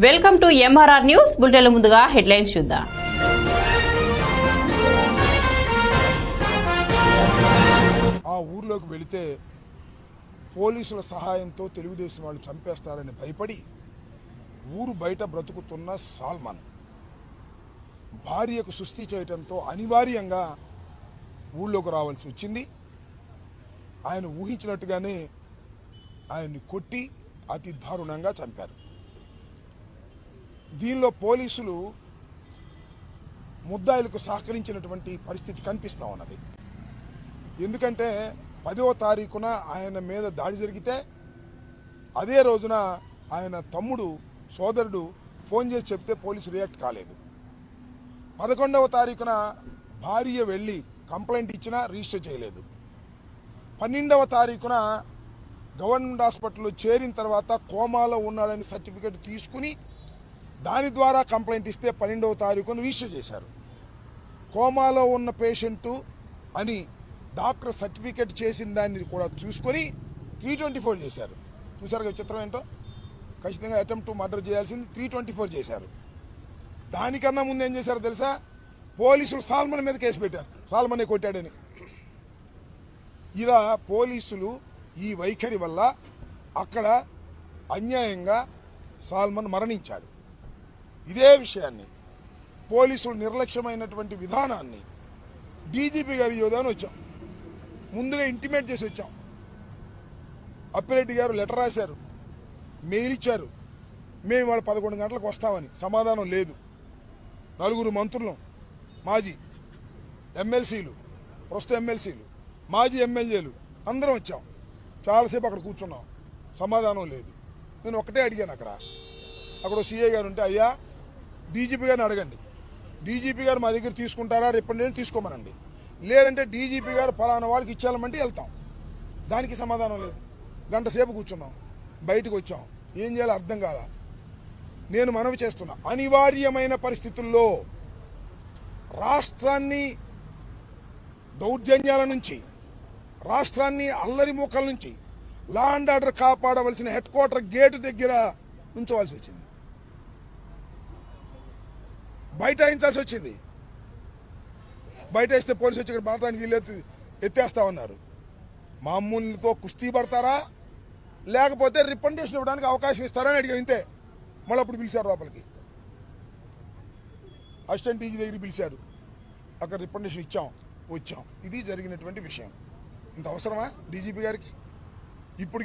Welcome to MRR news bulletin ముందుగా headlines చూద్దాం. ఆ ఊర్లోకి వెళితే పోలీసుల సహాయంతో తెలుగుదేశం వాళ్ళు చంపేస్తారని భయపడి ఊరు బయట బ్రతుకుతున్న సాల్మాన్. భార్యకు సుస్థి చేయటంతో అనివార్యంగా ఊళ్ళోకి రావాల్సి వచ్చింది. ఆయన ఊహించినట్టుగానే ఆయన్ని కొట్టి అతి దారుణంగా చంపారు. దీనిలో పోలీసులు ముద్దాయిలకు సహకరించినటువంటి పరిస్థితి కనిపిస్తూ ఉన్నది. ఎందుకంటే పదవ తారీఖున ఆయన మీద దాడి జరిగితే అదే రోజున ఆయన తమ్ముడు సోదరుడు ఫోన్ చేసి చెప్తే పోలీసు రియాక్ట్ కాలేదు. పదకొండవ తారీఖున భార్య వెళ్ళి కంప్లైంట్ ఇచ్చినా రిజిస్టర్ చేయలేదు. పన్నెండవ తారీఖున గవర్నమెంట్ హాస్పిటల్లో చేరిన తర్వాత కోమాలో ఉన్నాడని సర్టిఫికేట్ తీసుకుని దాని ద్వారా కంప్లైంట్ ఇస్తే పన్నెండవ తారీఖున రిజిస్టర్ చేశారు. కోమాలో ఉన్న పేషెంటు అని డాక్టర్ సర్టిఫికేట్ చేసిన దాన్ని కూడా చూసుకొని త్రీ ట్వంటీ ఫోర్ చేశారు. చూసారు కదా చిత్రం ఏంటో? ఖచ్చితంగా అటెంప్ట్ మర్డర్ చేయాల్సింది త్రీ ట్వంటీ ఫోర్ చేశారు. దానికన్నా ముందు ఏం చేశారో తెలుసా? పోలీసులు సాల్మన్ మీద కేసు పెట్టారు. సాల్మనే కొట్టాడని. ఇలా పోలీసులు ఈ వైఖరి వల్ల అక్కడ అన్యాయంగా సాల్మన్ మరణించాడు. ఇదే విషయాన్ని పోలీసులు నిర్లక్ష్యమైనటువంటి విధానాన్ని డీజీపీ గారి యోధాని వచ్చాం. ముందుగా ఇంటిమేట్ చేసి వచ్చాం. అప్పిరెడ్డి గారు లెటర్ రాశారు. మెయిల్ ఇచ్చారు. మేము వాళ్ళ పదకొండు గంటలకు వస్తామని. సమాధానం లేదు. నలుగురు మంత్రులం. మాజీ ఎమ్మెల్సీలు. ప్రస్తుత ఎమ్మెల్సీలు. మాజీ ఎమ్మెల్యేలు. అందరం వచ్చాం. చాలాసేపు అక్కడ కూర్చున్నాం. సమాధానం లేదు. నేను ఒకటే అడిగాను అక్కడ. అక్కడ సిఐ గారు ఉంటే అయ్యా డీజీపీ గారిని అడగండి. డీజీపీ గారు మా దగ్గర తీసుకుంటారా రిప్రజెంటేటివ్ తీసుకోమనండి. లేదంటే డీజీపీ గారు ఫలానా వాళ్ళకి ఇచ్చేయాలమంటే వెళ్తాం. దానికి సమాధానం లేదు. గంట సేపు కూర్చున్నాం. బయటకు వచ్చాం. ఏం చేయాలో అర్థం కాల. నేను మనవి చేస్తున్నా. అనివార్యమైన పరిస్థితుల్లో రాష్ట్రాన్ని దౌర్జన్యాల నుంచి రాష్ట్రాన్ని అల్లరి మూకల నుంచి లా అండ్ ఆర్డర్ కాపాడవలసిన హెడ్ క్వార్టర్ గేటు దగ్గర ఉంచవలసి వచ్చింది. బైఠాయించాల్సి వచ్చింది బయట వేస్తే పోలీసు వచ్చి ఇక్కడ బాటానికి వీళ్ళు ఎత్తేస్తా ఉన్నారు. మామూలుతో కుస్తీ పడతారా? లేకపోతే రిపెండేషన్ ఇవ్వడానికి అవకాశం ఇస్తారని అడిగా ఇంతే. మళ్ళీ అప్పుడు పిలిచారు లోపలికి. అసిస్టెంట్ డీజీ దగ్గర పిలిచారు. అక్కడ రిపెండేషన్ ఇచ్చాం వచ్చాం. ఇది జరిగినటువంటి విషయం. ఇంత అవసరమా డీజీపీ గారికి? ఇప్పుడు